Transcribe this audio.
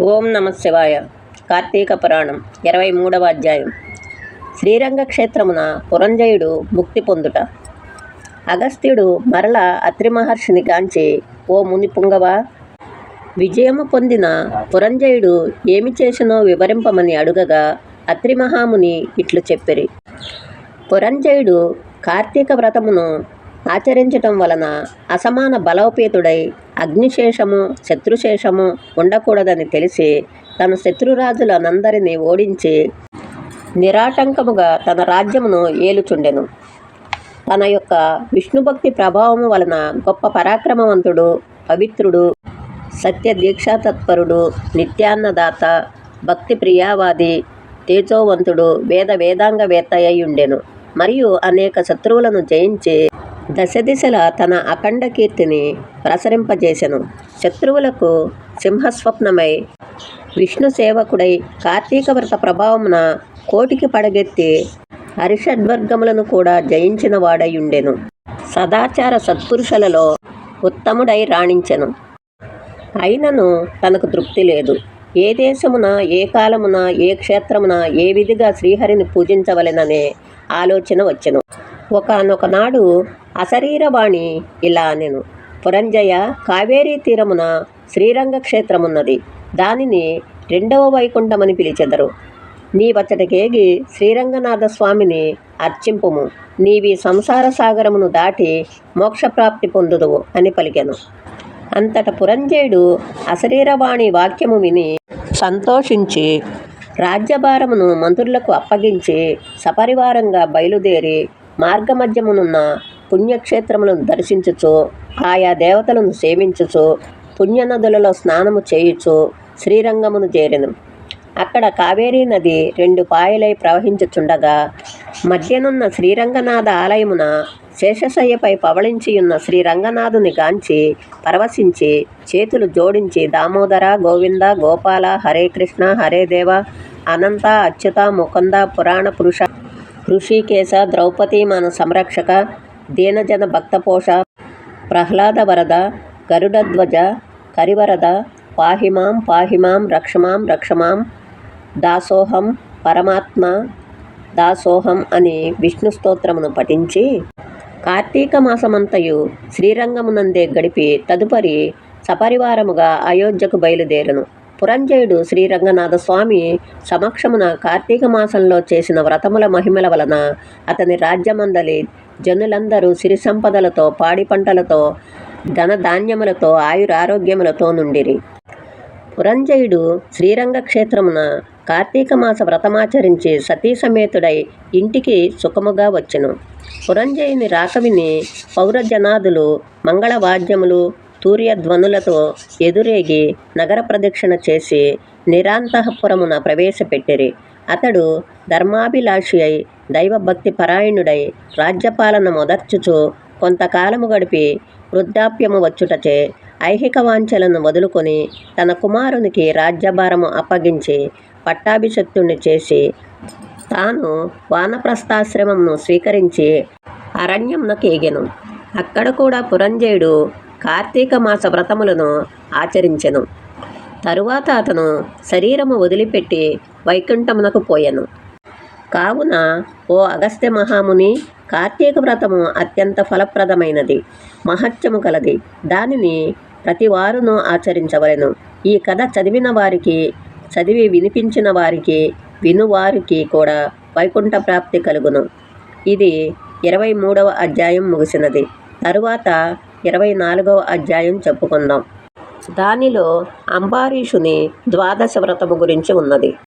ఓం నమ శివాయ. కార్తీక పురాణం ఇరవై మూడవ అధ్యాయం. శ్రీరంగ క్షేత్రమున పురంజయుడు ముక్తి పొందుట. అగస్త్యుడు మరల అత్రి మహర్షిని గాంచి ఓ ముని పుంగవ విజయము పొందిన పురంజయుడు ఏమి చేసినో వివరింపమని అడుగగా అత్రి మహాముని ఇట్లు చెప్పిరి. పురంజయుడు కార్తీక వ్రతమును ఆచరించటం వలన అసమాన బలోపేతుడై అగ్నిశేషము శత్రుశేషము ఉండకూడదని తెలిసి తన శత్రురాజులనందరినీ ఓడించి నిరాటంకముగా తన రాజ్యమును ఏలుచుండెను. తన యొక్క విష్ణుభక్తి ప్రభావము వలన గొప్ప పరాక్రమవంతుడు పవిత్రుడు సత్య దీక్షాతత్పరుడు నిత్యాన్నదాత భక్తి ప్రియావాది తేజోవంతుడు వేద వేదాంగవేత్త అయి ఉండెను. మరియు అనేక శత్రువులను జయించి దశ దిశల తన అఖండ కీర్తిని ప్రసరింపజేసెను. శత్రువులకు సింహస్వప్నమై విష్ణు సేవకుడై కార్తీక వ్రత ప్రభావమున కోటికి పడగెత్తి హరిషడ్వర్గములను కూడా జయించిన వాడయుండెను. సదాచార సత్పురుషులలో ఉత్తముడై రాణించెను. అయినను తనకు తృప్తి లేదు. ఏ దేశమున ఏ కాలమున ఏ క్షేత్రమున ఏ విధిగా శ్రీహరిని పూజించవలెననే ఆలోచన వచ్చెను. ఒకనొక నాడు అశరీరవాణి ఇలా అనెను. పురంజయ కావేరీ తీరమున శ్రీరంగ క్షేత్రమున్నది. దానిని రెండవ వైకుంఠమని పిలిచెదరు. నీవచ్చటికేగి శ్రీరంగనాథ స్వామిని అర్చింపుము. నీవి సంసార సాగరమును దాటి మోక్షప్రాప్తి పొందుదువు అని పలికెను. అంతట పురంజయుడు అశరీరవాణి వాక్యము విని సంతోషించి రాజ్యభారమును మంత్రులకు అప్పగించి సపరివారంగా బయలుదేరి మార్గమధ్యమునున్న పుణ్యక్షేత్రములను దర్శించుచు ఆయా దేవతలను సేవించుచు పుణ్యనదులలో స్నానము చేయుచు శ్రీరంగమును చేరెను. అక్కడ కావేరీ నది రెండు పాయలై ప్రవహించుచుండగా మధ్యనున్న శ్రీరంగనాథ ఆలయమున శేషశయ్యపై పవళించియున్న శ్రీరంగనాథుని గాంచి పరవశించి చేతులు జోడించి దామోదర గోవింద గోపాల హరే కృష్ణ హరే దేవ అనంత అచ్యుత ముకుంద పురాణ పురుష ఋషికేశ ద్రౌపది మన సంరక్షక దీనజన భక్తపోష ప్రహ్లాద వరద గరుడధ్వజ కరివరద పాహిమాం పాహిమాం రక్షమాం రక్షమాం దాసోహం పరమాత్మ దాసోహం అని విష్ణు స్తోత్రమును పఠించి కార్తీక మాసమంతయు శ్రీరంగమునందే గడిపి తదుపరి సపరివారముగా అయోధ్యకు బయలుదేరును. పురంజయుడు శ్రీరంగనాథ స్వామి సమక్షమున కార్తీక మాసంలో చేసిన వ్రతముల మహిమల వలన అతని రాజ్యమందలి జనులందరూ సిరి సంపదలతో పాడి పంటలతో ధనధాన్యములతో ఆయురారోగ్యములతో నుండిరి. పురంజయుడు శ్రీరంగ క్షేత్రమున కార్తీక మాస వ్రతమాచరించి సతీ సమేతుడై ఇంటికి సుఖముగా వచ్చెను. పురంజయుని రాకవిని పౌరజనాదులు మంగళవాద్యములు తూర్యధ్వనులతో ఎదురేగి నగర ప్రదక్షిణ చేసి నిరాంతఃపురమున ప్రవేశపెట్టిరి. అతడు ధర్మాభిలాషి అయి దైవభక్తి పరాయణుడై రాజ్యపాలన మొదర్చుచు కొంతకాలము గడిపి వృద్ధాప్యము వచ్చుటచే ఐహిక వాంఛలను వదులుకొని తన కుమారునికి రాజ్యభారము అప్పగించి పట్టాభిషక్తుణ్ణి చేసి తాను వానప్రస్థాశ్రమమును స్వీకరించి అరణ్యమునకేగెను అక్కడ కూడా పురంజయుడు కార్తీక మాస వ్రతములను ఆచరించెను. తరువాత అతను శరీరము వదిలిపెట్టి వైకుంఠమునకు పోయెను. కావున ఓ అగస్త్య మహాముని కార్తీక వ్రతము అత్యంత ఫలప్రదమైనది మహత్యము కలది. దానిని ప్రతివారును ఆచరించవలెను. ఈ కథ చదివిన వారికి చదివి వినిపించిన వారికి వినువారికి కూడా వైకుంఠ ప్రాప్తి కలుగును. ఇది ఇరవై మూడవ అధ్యాయం ముగిసినది. తరువాత ఇరవై నాలుగవ అధ్యాయం చెప్పుకుందాం. దానిలో అంబారీషుని ద్వాదశ వ్రతము గురించి ఉన్నది.